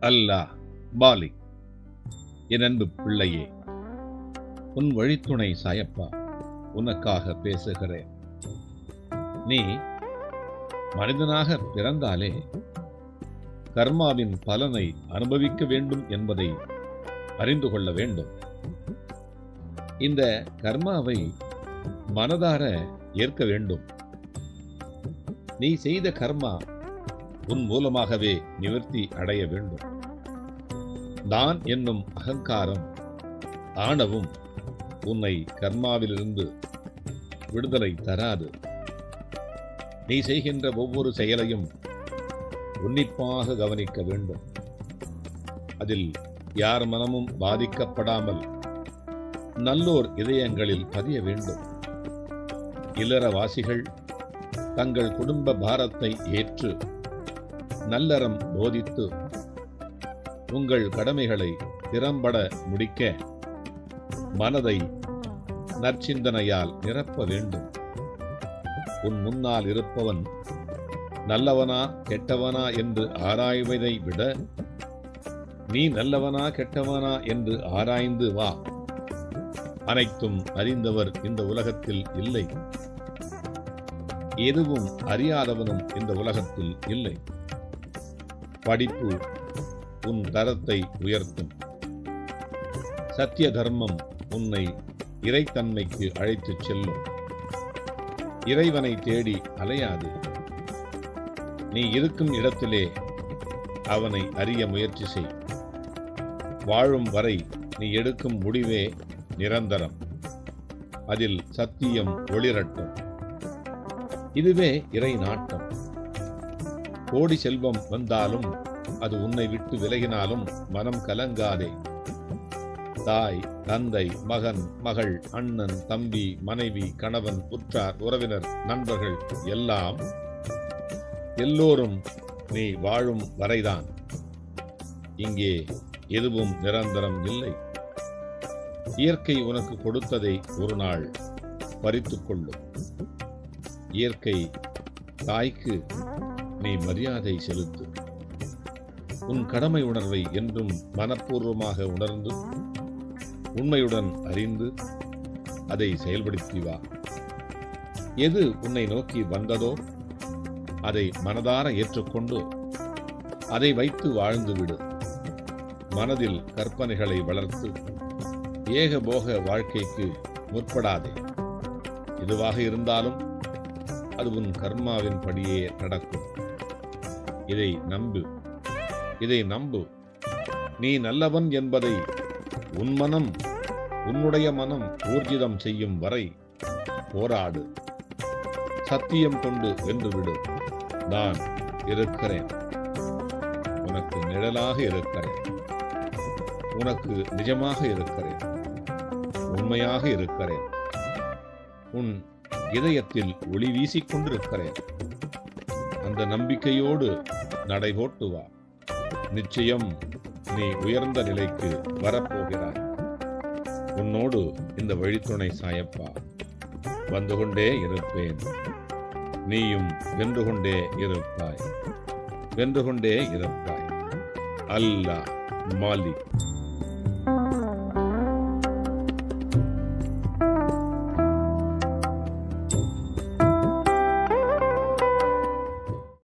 அல்லாஹ் poly என் அன்பு பிள்ளையே உன் வழித்துணை சாயப்பா உனக்காக பேசுகிறேன். நீ மனிதனாக பிறந்தாலே கர்மாவின் பலனை அனுபவிக்க வேண்டும் என்பதை அறிந்து கொள்ள வேண்டும். இந்த கர்மாவை மனதார ஏற்க வேண்டும். நீ செய்த கர்மா உன் மூலமாகவே நிவர்த்தி அடைய வேண்டும். நான் என்னும் அகங்காரம் ஆணவும் உன்னை கர்மாவிலிருந்து விடுதலை தராது. நீ செய்கின்ற ஒவ்வொரு செயலையும் உன்னிப்பாக கவனிக்க வேண்டும். அதில் யார் மனமும் பாதிக்கப்படாமல் நல்லோர் இதயங்களில் பதிய வேண்டும். இல்லறவாசிகள் தங்கள் குடும்ப பாரத்தை ஏற்று நல்லறம் போதித்து உங்கள் கடமைகளை திறம்பட முடிக்க மனதை நற்சிந்தனையால் நிரப்ப வேண்டும். உன் முன்னால் இருப்பவன் நல்லவனா கெட்டவனா என்று ஆராய்வதை விட நீ நல்லவனா கெட்டவனா என்று ஆராய்ந்து வா. அனைத்தும் அறிந்தவர் இந்த உலகத்தில் இல்லை. எதுவும் அறியாதவனும் இந்த உலகத்தில் இல்லை. படிப்பு உன் தரத்தை உயர்த்தும். சத்திய தர்மம் உன்னை இறைத்தன்மைக்கு அழைத்துச் செல்லும். இறைவனை தேடி அலையாது. நீ இருக்கும் இடத்திலே அவனை அறிய முயற்சி செய். வாழும் வரை நீ எடுக்கும் முடிவே நிரந்தரம். அதில் சத்தியம் ஒளிரட்டும். இதுவே இறை நாட்டம். கோடி செல்வம் வந்தாலும் அது உன்னை விட்டு விலகினாலும் மனம் கலங்காதே. தாய் தந்தை மகன் மகள் அண்ணன் தம்பி மனைவி கணவன் உற்றார் உறவினர் நண்பர்கள் எல்லாம் எல்லோரும் நீ வாழும் வரைதான். இங்கே எதுவும் நிரந்தரம் இல்லை. இயற்கை உனக்கு கொடுத்ததை ஒரு நாள் பறித்துக் கொள்ளும். இயற்கை தாய்க்கு நீ மரியாதை செலுத்து. உன் கடமை உணர்வை என்றும் மனப்பூர்வமாக உணர்ந்து உண்மையுடன் அறிந்து அதை செயல்படுத்தி வா. எது உன்னை நோக்கி வந்ததோ அதை மனதார ஏற்றுக்கொண்டு அதை வைத்து வாழ்ந்துவிடு மனதில் கற்பனைகளை வளர்த்து ஏகபோக வாழ்க்கைக்கு முற்படாதே. எதுவாக இருந்தாலும் அது உன் கர்மாவின் படியே நடக்கும். இதை நம்பு. இதை நம்பு. நீ நல்லவன் என்பதை உன் மனம் உன்னுடைய மனம் ஊர்ஜிதம் செய்யும் வரை போராடு. சத்தியம் கொண்டு வென்றுவிடு நான் இருக்கிறேன். உனக்கு நிழலாக இருக்கிறேன். உனக்கு நிஜமாக இருக்கிறேன். உண்மையாக இருக்கிறேன். உன் இதயத்தில் ஒளி வீசிக்கொண்டிருக்கிறேன் அந்த நம்பிக்கையோடு நடைபோட்டு வா நிச்சயம் நீ உயர்ந்த நிலைக்கு வரப்போகிறாய். உன்னோடு இந்த வழித்துணை சாயப்பா. வந்து கொண்டே இருப்பேன். நீயும் வென்று கொண்டே இருப்பாய். வென்று கொண்டே இருப்பாய். அல்லாஹ் மாலிக்.